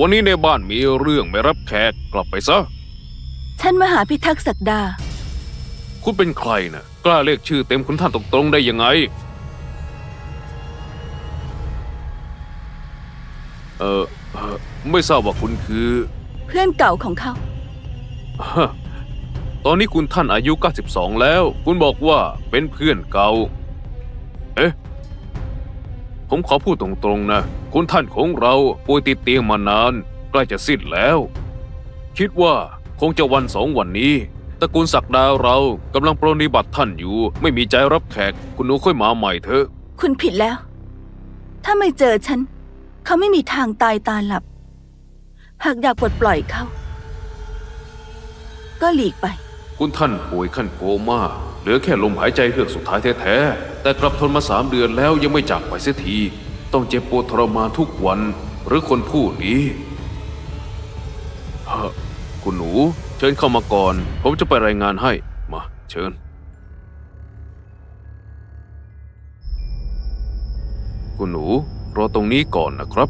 วันนี้ในบ้านมีเรื่องไม่รับแขกกลับไปซะ ฉันมหาพิทักษ์ศักดา คุณเป็นใครนะกล้าเรียกชื่อเต็มคุณท่านตรงๆได้ยังไง เออเอ่อไม่ทราบว่าคุณคือ เพื่อนเก่าของเขาฮะตอนนี้คุณท่านอายุ 92 แล้ว คุณบอกว่าเป็นเพื่อนเก่าเอ๊ะ ผมขอพูดตรงๆนะ คุณท่านของเราป่วยติดเตียงมานาน ใกล้จะสิ้นแล้ว คิดว่าคงจะวันสองวันนี้ตระกูลศักดาเรากำลังปรนนิบัติท่านอยู่ ไม่มีใจรับแขก คุณหนูค่อยมาใหม่เถอะ คุณผิดแล้ว ถ้าไม่เจอฉัน เขาไม่มีทางตายตาหลับ หากอยากปลดปล่อยเขา ก็หลีกไป คุณท่านป่วยขั้นโคม่า เหลือแค่ลมหายใจเฮือกสุดท้ายแท้ๆ แต่กลับทนมาสามเดือนแล้วยังไม่จากไปเสียที ต้องเจ็บปวดทรมานทุกวันหรือคนผู้นี้ฮะคุณหนู เชิญเข้ามาก่อน ผมจะไปรายงานให้ มา เชิญ คุณหนูรอตรงนี้ก่อนนะครับ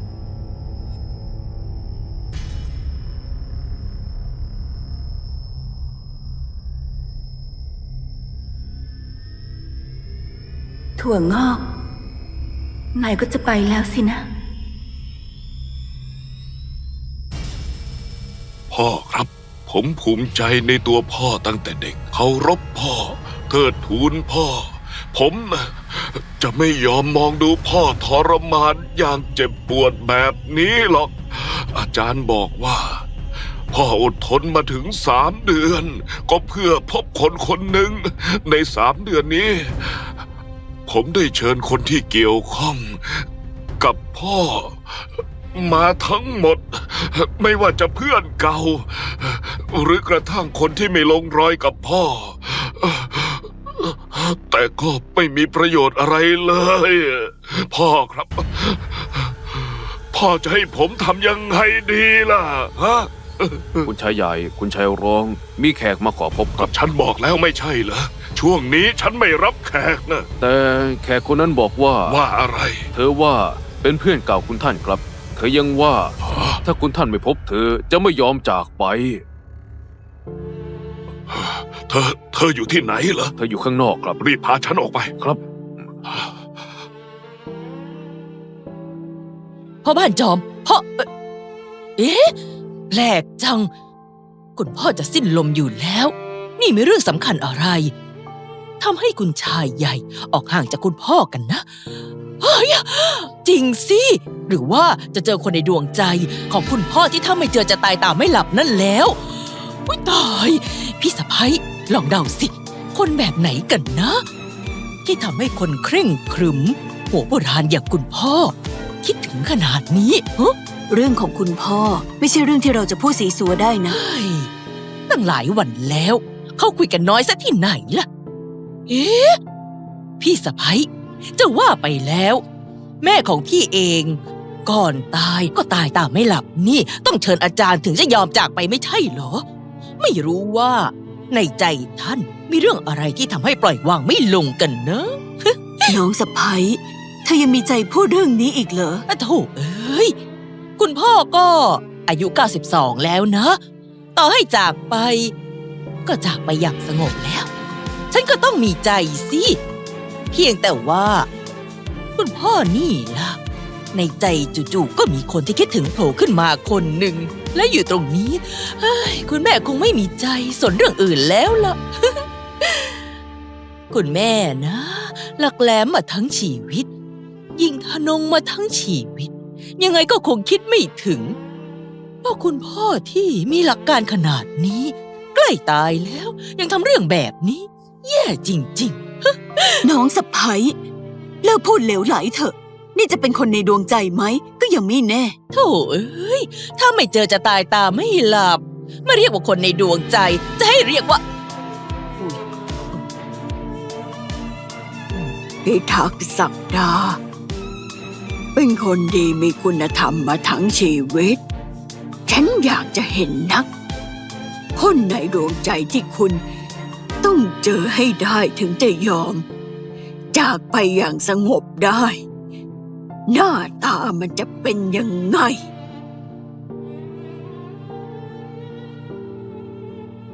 ถั่วงอก นายก็จะไปแล้วสินะ พ่อครับ ผมภูมิใจในตัวพ่อตั้งแต่เด็กเคารพพ่อ เทิดทูนพ่อ ผมจะไม่ยอมมองดูพ่อทรมานอย่างเจ็บปวดแบบนี้หรอก อาจารย์บอกว่าพ่ออดทนมาถึงสามเดือน ก็เพื่อพบคนคนหนึ่งในสามเดือนนี้ ผมได้เชิญคนที่เกี่ยวข้องกับพ่อ มาทั้งหมด ไม่ว่าจะเพื่อนเก่า หรือกระทั่งคนที่ไม่ลงรอยกับพ่อ แต่ก็ไม่มีประโยชน์อะไรเลย พ่อครับ พ่อจะให้ผมทำยังไงดีล่ะ ฮะ คุณชายใหญ่คุณชายรอง มีแขกมาขอพบคกัรับบ ฉันบอกแล้วไม่ใช่เหรอ ช่วงนี้ฉันไม่รับแขกนะ แต่แขกคนนั้นบอกว่า ว่าอะไร เธอว่าเป็นเพื่อนเก่าคุณท่านครับ เธอยังว่า ถ้าคุณท่านไม่พบเธอจะไม่ยอมจากไป เธอ เธออยู่ที่ไหนเหรอ เธออยู่ข้างนอกครับรีบพาฉันออกไป ครับ พ่อบ้านจอมพ่อเอ่อเอ๊ะแป ลกจัง คุณพ่อจะสิ้นลมอยู่แล้ว นี่ไมีเรื่องสำคัญอะไรทำให้คุณชายใหญ่ออกห่างจากคุณพ่อกันนะเฮ้ยจริงสิ หรือว่าจะเจอคนในดวงใจของคุณพ่อที่ถ้าไม่เจอจะตายตามไม่หลับนั่นแล้วอุ้ยตาย พี่สะพ้ยลองเดาสิ คนแบบไหนกันนะ ที่ทำให้คนเคร่งครึม หัวโบราณอย่างคุณพ่อ คิดถึงขนาดนี้ฮะเรื่องของคุณพ่อไม่ใช่เรื่องที่เราจะพูดสีสัวได้นะ เฮ้ยตั้งหลายวันแล้ว เขาคุยกันน้อยซะที่ไหนล่ะ เอ๊ะ พี่สะพ้ยจะว่าไปแล้ว แม่ของพี่เอง ก่อนตายก็ตายตามไม่หลับนี่ ต้องเชิญอาจารย์ถึงจะยอมจากไปไม่ใช่เหรอ ไม่รู้ว่า ในใจท่านมีเรื่องอะไรที่ทำให้ปล่อยวางไม่ลงกันเนอะ น้องสะพ้ย เธอยังมีใจพูดเรื่องนี้อีกเหรออะโถเอ้ย คุณพ่อก็อายุ 92 แล้วนะ ต่อให้จากไป ก็จากไปอย่างสงบแล้ว ฉันก็ต้องมีใจสิ เพียงแต่ว่า คุณพ่อนี่ล่ะ ในใจจู่ๆก็มีคนที่คิดถึงโผล่ขึ้นมาคนหนึ่ง และอยู่ตรงนี้เฮ้ยคุณแม่คงไม่มีใจสนเรื่องอื่นแล้วล่ะ คุณแม่นะ หลักแหลมมาทั้งชีวิต ยิงทะนงมาทั้งชีวิต ยังไงก็คงคิดไม่ถึง ว่าคุณพ่อที่มีหลักการขนาดนี้ ใกล้ตายแล้วยังทำเรื่องแบบนี้ แย่จริงน้องสะพ้ยเลิกพูดเหลวไหลเถอะ นี่จะเป็นคนในดวงใจไหม ก็ยังไม่แน่ๆโธ่เอ้ย ถ้าไม่เจอจะตายตาไม่หลับไม่เรียกว่าคนในดวงใจ จะให้เรียกว่าพิทักษ์ศักดา เป็นคนดีมีคุณธรรมมาทั้งชีวิต ฉันอยากจะเห็นนัก คนในดวงใจที่คุณ ต้องเจอให้ได้ถึงจะยอม จากไปอย่างสงบได้ หน้าตามันจะเป็นยังไง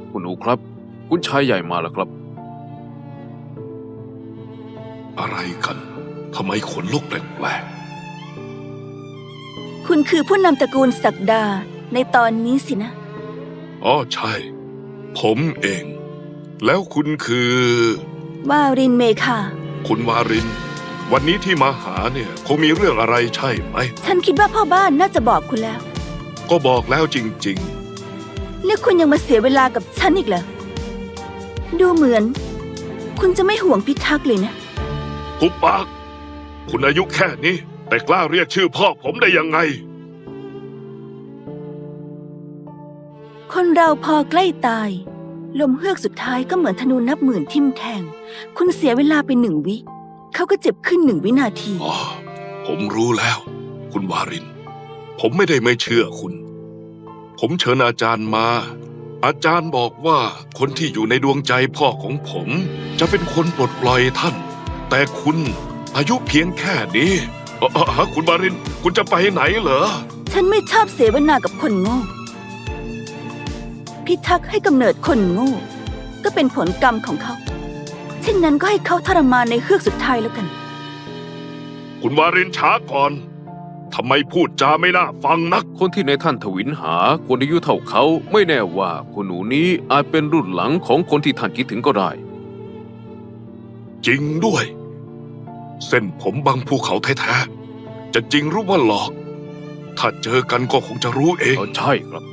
คุณหนูครับ คุณชายใหญ่มาแล้วครับ อะไรกัน ทำไมขนลุกแปลก คุณคือผู้นำตระกูลศักดาในตอนนี้สินะๆอ๋อใช่ ผมเอง แล้วคุณคือ ว่ารินเมคาคุณวาริน วันนี้ที่มาหาเนี่ยคงมีเรื่องอะไรใช่ไหม ฉันคิดว่าพ่อบ้านน่าจะบอกคุณแล้ว ก็บอกแล้วจริง แล้วคุณยังมาเสียเวลากับฉันอีกเหรอ ดูเหมือน คุณจะไม่ห่วงพิทักษ์เลยนะๆทุบปาก คุณอายุแค่นี้ แต่กล้าเรียกชื่อพ่อผมได้ยังไง คนเราพอใกล้ตาย ลมเฮือกสุดท้ายก็เหมือนธนูนับหมื่นทิ่มแทง คุณเสียเวลาไปหนึ่งวิ เขาก็เจ็บขึ้นหนึ่งวินาที อ๋อ ผมรู้แล้ว คุณวาริน ผมไม่ได้ไม่เชื่อคุณ ผมเชิญอาจารย์มา อาจารย์บอกว่าคนที่อยู่ในดวงใจพ่อของผม จะเป็นคนปลดปล่อยท่าน แต่คุณอายุเพียงแค่นี้เอ่อเอ่อฮะคุณวาริน คุณจะไปไหนเหรอ ฉันไม่ชอบเสวนากับคนโง่ พิทักษ์ให้กำเนิดคนโง่ ก็เป็นผลกรรมของเขา เช่นนั้นก็ให้เขาทรมานในเฮือกสุดท้ายแล้วกัน คุณวารินช้าก่อน ทำไมพูดจาไม่น่าฟังนัก คนที่ในท่านทวินหาคนอายุเท่าเขาไม่แน่ว่าคุณหนูนี้อาจเป็นรุ่นหลังของคนที่ท่านคิดถึงก็ได้ จริงด้วย เส้นผมบางภูเขาแท้ๆ จะจริงหรู้ว่าหลอก ถ้าเจอกันก็คงจะรู้เองเออใช่ครับ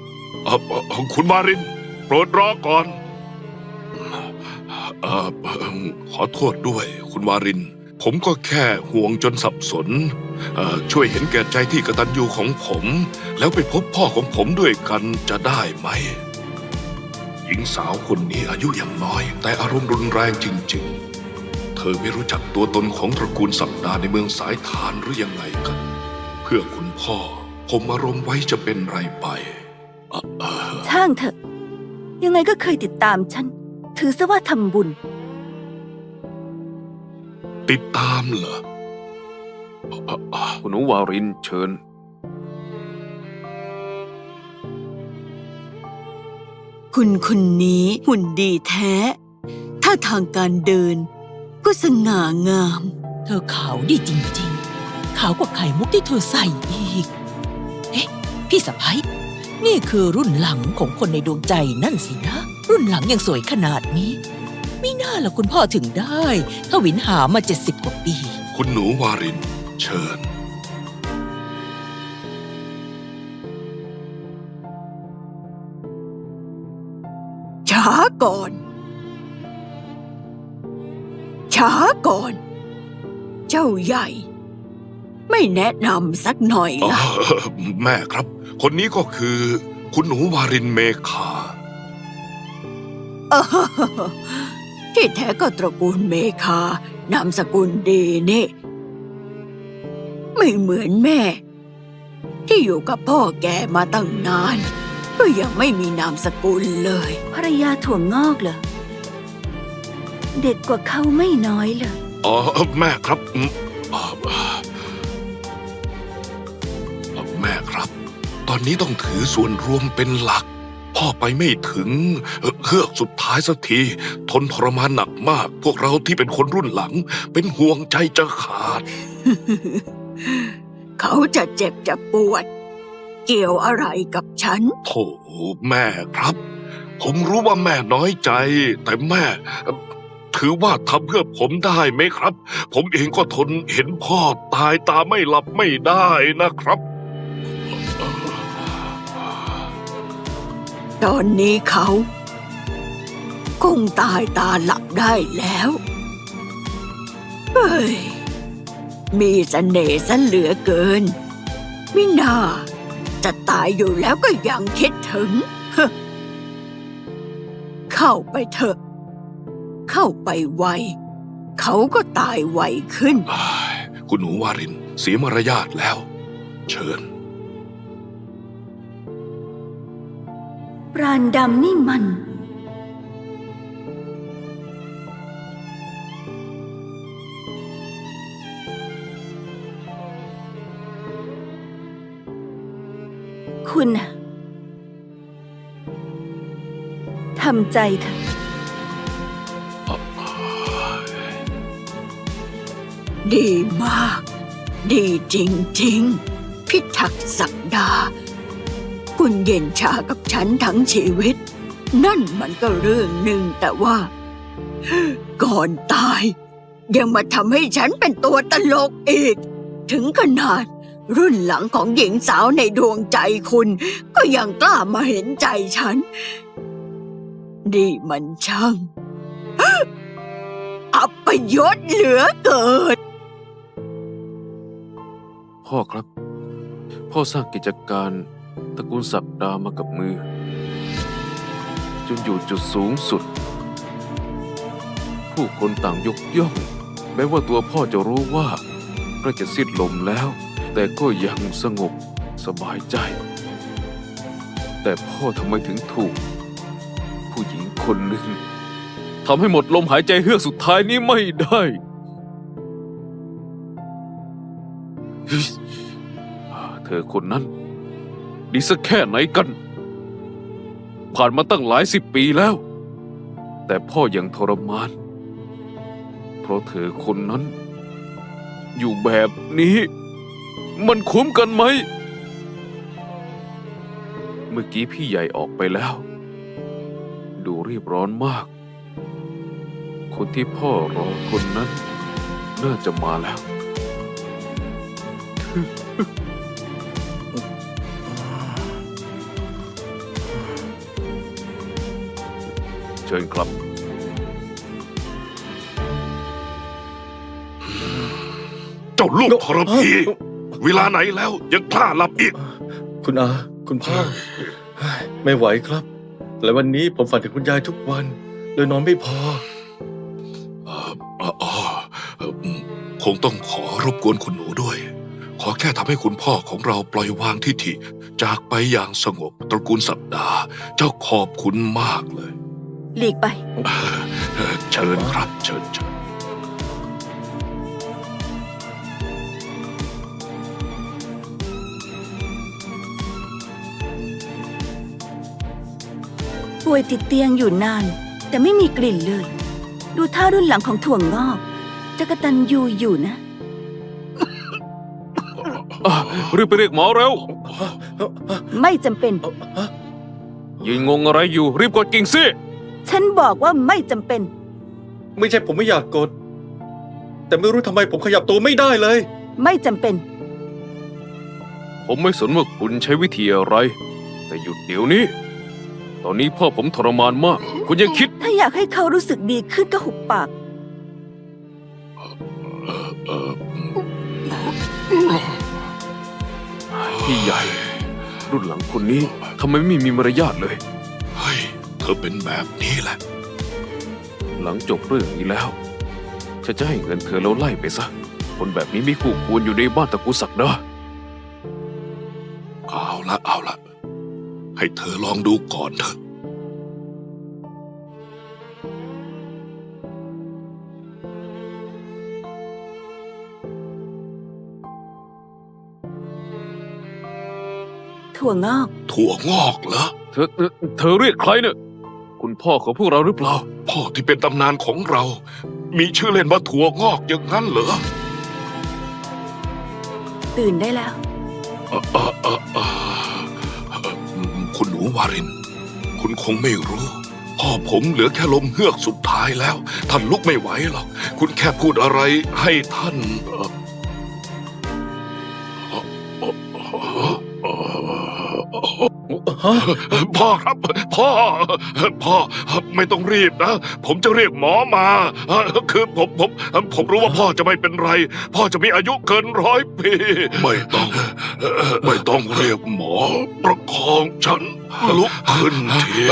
เอ่อเอ่อคุณวาริน โปรดรอก่อนเอ่อเอิ่มขอโทษด้วย คุณวาริน ผมก็แค่ห่วงจนสับสนเอ่อช่วยเห็นแก่ใจที่กตัญญูของผม แล้วไปพบพ่อของผมด้วยกันจะได้ไหม หญิงสาวคนนี้อายุยังน้อย แต่อารมณ์รุนแรงจริง ๆ เธอไม่รู้จักตัวตนของตระกูลสัปดาห์ในเมืองสายฐานหรือยังไงกัน เพื่อคุณพ่อ ผมอารมณ์ไว้จะเป็นไรไปเอ่อเอ่อช่างเถอะ ยังไงก็เคยติดตามฉัน ถือซะว่าทำบุญ ติดตามเหรอเอ่อเอ่อเอ่อคุณหนูวารินเชิญคุณคนนี้หุ่นดีแท้ ถ้าทางการเดิน ก็สง่างาม เธอขาวดีจริงๆ ขาวกว่าไข่มุกที่เธอใส่อีก เอ๊ะ พี่สะพ้ยนี่คือรุ่นหลังของคนในดวงใจนั่นสินะ รุ่นหลังยังสวยขนาดนี้ไม่น่าละคุณพ่อถึงได้ถ้าวินหามาเจ็ดสิบกว่าปี คุณหนูวาริน เชิญ ช้าก่อน ช้าก่อน เจ้าใหญ่ ไม่แนะนำสักหน่อยอ๋อล่ะแม่ครับ คนนี้ก็คือ คุณหนูวารินเมคาเออที่แท้ก็ตระกูลเมคานามสกุลดีนี่ ไม่เหมือนแม่ ที่อยู่กับพ่อแกมาตั้งนาน ก็ยังไม่มีนามสกุลเลย ภรรยาถั่วงอกเหรอ เด็กกว่าเขาไม่น้อยเลย อ๋อแม่ครับอืมอ่าอ่าแม่ครับ ตอนนี้ต้องถือส่วนรวมเป็นหลัก พ่อไปไม่ถึงเอ่อเฮือกสุดท้ายสักที ทนทรมานหนักมาก พวกเราที่เป็นคนรุ่นหลัง เป็นห่วงใจจะขาด เขาจะเจ็บจะปวด เกี่ยวอะไรกับฉัน โถแม่ครับ ผมรู้ว่าแม่น้อยใจ แต่แม่เอ่อ ถือว่าทำเพื่อผมได้ไหมครับ ผมเองก็ทนเห็นพ่อตายตาไม่หลับไม่ได้นะครับ ตอนนี้เขาคงตายตาหลับได้แล้ว เฮ้ย มีเสน่ห์ซะเหลือเกินมิน่า จะตายอยู่แล้วก็ยังคิดถึง เข้าไปเถอะ เข้าไปไว เขาก็ตายไวขึ้นอ้ายคุณหนูวารินเสียมารยาทแล้ว เชิญ ปราณดำนี่มัน คุณน่ะทำใจเถอะ ดีมาก ดีจริงๆ พิทักษ์ศักดา คุณเย็นชากับฉันทั้งชีวิต นั่นมันก็เรื่องหนึ่งแต่ว่า ก่อนตาย ยังมาทำให้ฉันเป็นตัวตลกอีก ถึงขนาด รุ่นหลังของหญิงสาวในดวงใจคุณ ก็ยังกล้ามาเห็นใจฉันนี่มันช่างอัปยศเหลือเกิน พ่อครับ พ่อสร้างกิจการตระกูลศักดามากับมือ จนอยู่จุดสูงสุด ผู้คนต่างยกย่อง แม้ว่าตัวพ่อจะรู้ว่าใกล้จะสิ้นลมแล้ว แต่ก็ยังสงบสบายใจ แต่พ่อทำไมถึงถูก ผู้หญิงคนหนึ่งทำให้หมดลมหายใจเฮือกสุดท้ายนี้ไม่ได้ ธอคนนั้น ดีสักแค่ไหนกัน ผ่านมาตั้งหลายสิบปีแล้ว แต่พ่อยังทรมาน เพราะเธอคนนั้น อยู่แบบนี้ มันคุ้มกันไหม เมื่อกี้พี่ใหญ่ออกไปแล้ว ดูรีบร้อนมาก คนที่พ่อรอคนนั้น น่าจะมาแล้ว ชิญครับ เจ้าลูกทรพีเวลาไหนแล้วยังกล้าหลับอีก คุณอา คุณพ่อเฮ้ยไม่ไหวครับ และวันนี้ผมฝันถึงคุณยายทุกวันเลยนอนไม่พอเอ่อเอ่อเอ่อเอ่อคงต้องขอรบกวนคุณหนูด้วย ขอแค่ทำให้คุณพ่อของเราปล่อยวางทิฐิจากไปอย่างสงบตระกูลสัปดาห์ เจ้าขอบคุณมากเลย หลีกไปเอ่อเอ่อเชิญครับ เชิญเชิญป่วยติดเตียงอยู่นาน แต่ไม่มีกลิ่นเลย ดูท่ารุ่นหลังของถั่วงอกจะกระตันยูอยู่นะ อะรีบไปเรียกหมอเร็ว ไม่จำเป็น ยืนงงอะไรอยู่ รีบกดกิ่งสิ ฉันบอกว่าไม่จำเป็น ไม่ใช่ผมไม่อยากกด แต่ไม่รู้ทำไมผมขยับตัวไม่ได้เลย ไม่จำเป็น ผมไม่สนว่าคุณใช้วิธีอะไร แต่หยุดเดี๋ยวนี้ ตอนนี้พ่อผมทรมานมาก คุณยังคิด ถ้าอยากให้เขารู้สึกดีขึ้นก็หุบปากเอ่อพี่ใหญ่ รุ่นหลังคนนี้ทำไมไม่มีมารยาทเลย เฮ้ยเธอเป็นแบบนี้แหละ หลังจบเรื่องนี้แล้วฉันจะให้เงินเธอแล้วไล่ไปซะ คนแบบนี้ไม่คู่ควรอยู่ในบ้านตระกูลศักดาเอาละเอาละให้เธอลองดูก่อนเถอะถั่วงอก ถั่วงอกเหรอ เธอ เธอเธอเรียกใครเนี่ย คุณพ่อของพวกเราหรือเปล่า พ่อที่เป็นตำนานของเรา มีชื่อเล่นว่าถั่วงอกอย่างนั้นเหรอตื่นได้แล้วเอ่อเอ่อเอ่อเอ่อเอ่อคุณหนูวาริน คุณคงไม่รู้ พ่อผมเหลือแค่ลมเฮือกสุดท้ายแล้ว ท่านลุกไม่ไหวหรอก คุณแค่พูดอะไรให้ท่านเอ่อ พ่อครับ พ่อ พ่อไม่ต้องรีบนะ ผมจะเรียกหมอมา คือผมผมผมรู้ว่าพ่อจะไม่เป็นไร พ่อจะมีอายุเกินร้อยปี ไม่ต้อง ไม่ต้องเรียกหมอ ประคองฉันลุกขึ้นที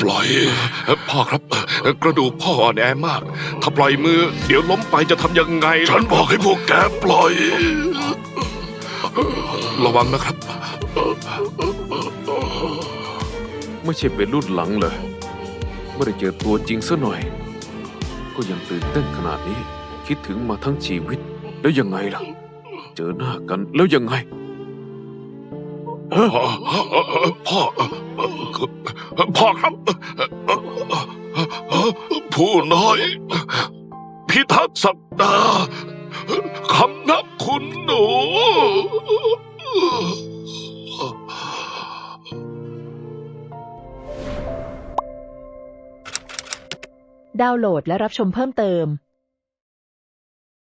ปล่อยพ่อครับ กระดูกพ่ออ่อนแอมาก ถ้าปล่อยมือ เดี๋ยวล้มไปจะทำยังไงฉันบอกให้พวกแกปล่อย ระวังนะครับ ไม่ใช่เป็นรุ่นหลังเลยไม่ได้เจอตัวจริงซะหน่อย ก็ยังตื่นเต้นขนาดนี้ คิดถึงมาทั้งชีวิต แล้วยังไงล่ะ เจอหน้ากันแล้วยังไง พ่อ พ่อครับ ผู้น้อย พิทักษ์สัปดาคำนับคุณหนู ดาวน์โหลดและรับชมเพิ่มเติม